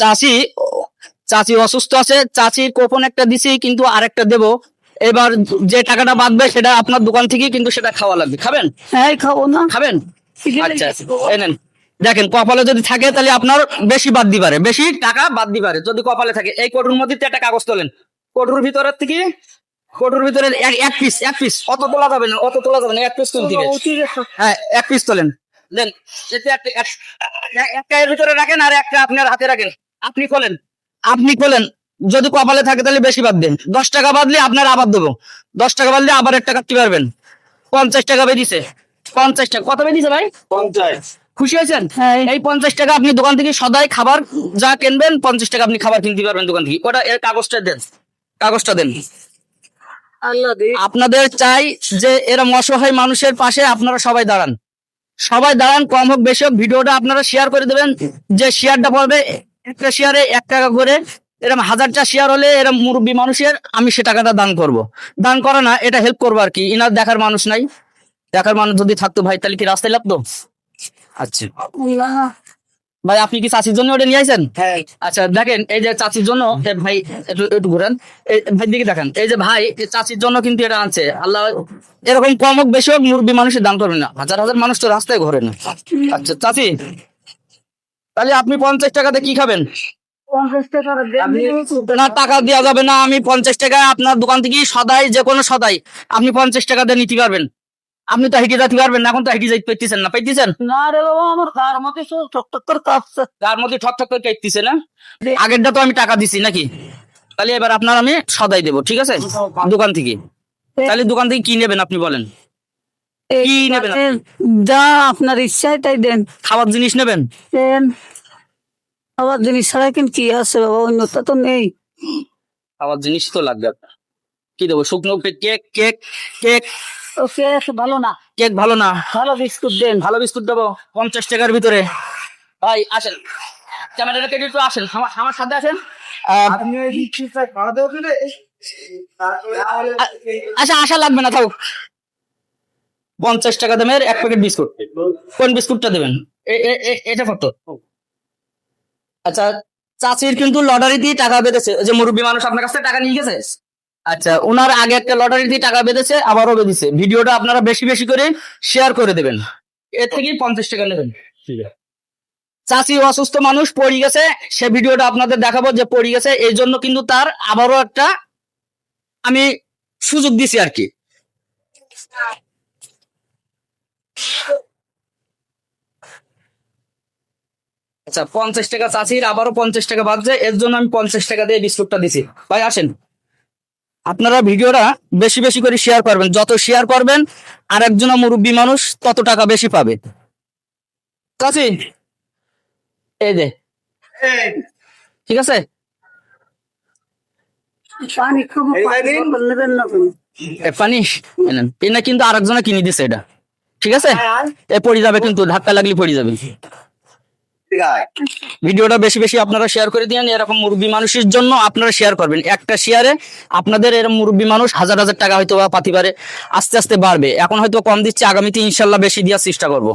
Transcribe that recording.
চাচি চাচি অসুস্থ আছে চাচির কোপন একটা দিছি কিন্তু আরেকটা দেব। এবার যে টাকাটা বাঁধবে সেটা আপনার দোকান থেকে কিন্তু সেটা খাওয়া লাগবে। খাবেন? হ্যাঁ খাব না। খাবেন? আচ্ছা এই দেখেন কপালে যদি থাকে তাহলে আপনার বেশি বাদ দিতে পারে। বেশি টাকা বাদ দিতে পারে যদি কপালে থাকে। এই কোটুর মধ্যে একটা কাগজ তোলেন। কোটুর ভিতরের থেকে কোটুর ভিতরে এক পিস এক পিস অত তোলা যাবে না অত তোলা যাবে না এক পিস তুলতে। হ্যাঁ এক পিস তোলেন। দেন একটা এক- এক- একটা এর ভিতরে রাখেন আর একটা আপনার হাতে রাখেন। আপনি খোলেন আপনি খোলেন যদি কপালে থাকে তাহলে বেশি বাদ দেন। দশ টাকা বাদলে আপনার আবার দেবো। দশ টাকা বাদলে আবার একটা কাটতে পারবেন। পঞ্চাশ টাকা বেরিয়েছে পঞ্চাশ টাকা কত বেরিয়েছে ভাই? পঞ্চাশ। খুশি হয়েছেন? হ্যাঁ। এই পঞ্চাশ টাকা আপনি দোকান থেকে সদাই খাবার যা কিনবেন পঞ্চাশ টাকা আপনি খাবার কিনতে পারবেন দোকান থেকে। ওটা এর কাগজটা দেন। কাগজটা দেন। আপনাদের চাই যে এরম অসহায় মানুষের পাশে আপনারা সবাই দাঁড়ান। সবাই দাঁড়ান কম হোক বেশি হোক ভিডিওটা আপনারা শেয়ার করে দেবেন। যে শেয়ারটা পড়বে একটা শেয়ারে এক টাকা করে এরকম হাজারটা শেয়ার হলে এরকম মুরব্বী মানুষের আমি সে টাকাটা দান করব। দান করা না এটা হেল্প করব আর কি ইনার দেখার মানুষ নাই। দেখার মানুষ যদি থাকতো ভাই তাহলে কি রাস্তায় লাগতো? আচ্ছা। ভাই আপনি কি চাষির জন্য ওটা নিয়ে আসেন হ্যাঁ। আচ্ছা দেখেন এই যে চাচির জন্য ভাই একটু একটু ঘুরেন। এই ভাই দিকে দেখেন। এই যে ভাই চাচির জন্য কিন্তু এটা আনছে। আল্লাহ এরকম কম হোক বেশি হোক মুরব্বী মানুষের দান করবে না। হাজার হাজার মানুষ তো রাস্তায় ঘোরে না আচ্ছা চাচি তাহলে আপনি পঞ্চাশ টাকাতে কি খাবেন? টাকা দেওয়া যাবে না। আমি পঞ্চাশ টাকা আপনার দোকান থেকে সদাই যে কোনো সদাই আপনি পঞ্চাশ টাকা দিয়ে নিতে পারবেন। আপনি তো হেঁটে যেতে পারবেন না এখন তো হেঁটে যাইতে পাইতেছেন না পাইতেছেন? না রে বাবা আমার তার মধ্যে সব ঠক ঠক করে কাঁপছে। তার মধ্যে ঠক ঠক করে কাটতেছে না? আগেরটা তো আমি টাকা দিছি নাকি? তাহলে এবার আপনার আমি সদাই দেবো ঠিক আছে? দোকান থেকে। তাহলে দোকান থেকে কি নেবেন আপনি বলেন? কি নেবেন যা আপনার ইচ্ছায় তাই দেন। খাবার জিনিস নেবেন? আবার জিনিস ছাড়া কিন্তু কি আছে বাবা? অন্যটা তো নেই। খাবার জিনিস তো লাগবে। আপনার কি দেবো? শুকনো কেক কেক কেক। ওকে ভালো না। কেক ভালো না। ভালো বিস্কুট দেন। ভালো বিস্কুট দেবো। পঞ্চাশ টাকার ভিতরে। ভাই আসেন। ক্যামেরাটা কেটে একটু আসেন। আমার আমার সাথে আসেন। আপনি ওই রিক্সায় ভাড়া দেওয়া আচ্ছা আশা লাগবে না থাকুক পঞ্চাশ টাকা দামের এক প্যাকেট বিস্কুট। কোন বিস্কুটটা দেবেন? এটা কত? আচ্ছা চাচির কিন্তু লটারি দিয়ে টাকা বেঁধেছে। যে মুরব্বী মানুষ আপনার কাছ থেকে টাকা নিয়ে গেছে? আচ্ছা ওনার আগে একটা লটারি দিয়ে টাকা বেঁধেছে আবারও বেঁধেছে। ভিডিওটা আপনারা বেশি বেশি করে শেয়ার করে দেবেন। এর থেকেই পঞ্চাশ টাকা নেবেন। চাচি অসুস্থ মানুষ পড়ে গেছে সে ভিডিওটা আপনাদের দেখাবো যে পড়ে গেছে এই জন্য কিন্তু তার আবারও একটা আমি সুযোগ দিছি আর কি। আচ্ছা পঞ্চাশ টাকা চাচির আবারও পঞ্চাশ টাকা বাদছে এর জন্য আমি পঞ্চাশ টাকা দিয়ে বিস্কুটটা দিছি। ভাই আসেন। আপনারা ভিডিওটা বেশি বেশি করে শেয়ার করবেন। যত শেয়ার করবেন আর একজন মুরব্বী মানুষ তত টাকা বেশি পাবে। চাচি এই যে ঠিক আছে? পানি কিন্তু আরেকজনে কিনে দিছে এটা। ঠিক আছে? এ পড়ে যাবে কিন্তু ধাক্কা লাগলে পড়ে যাবে। ভিডিওটা বেশি বেশি আপনারা শেয়ার করে দিন এরকম মুরব্বী মানুষের জন্য আপনারা শেয়ার করবেন। একটা শেয়ারে আপনাদের এরকম মুরব্বী মানুষ হাজার হাজার টাকা হয়তো বা পাতি পারে, আস্তে আস্তে বাড়বে। এখন হয়তো কম দিচ্ছে, আগামীতে ইনশাল্লাহ বেশি দেওয়ার চেষ্টা করব।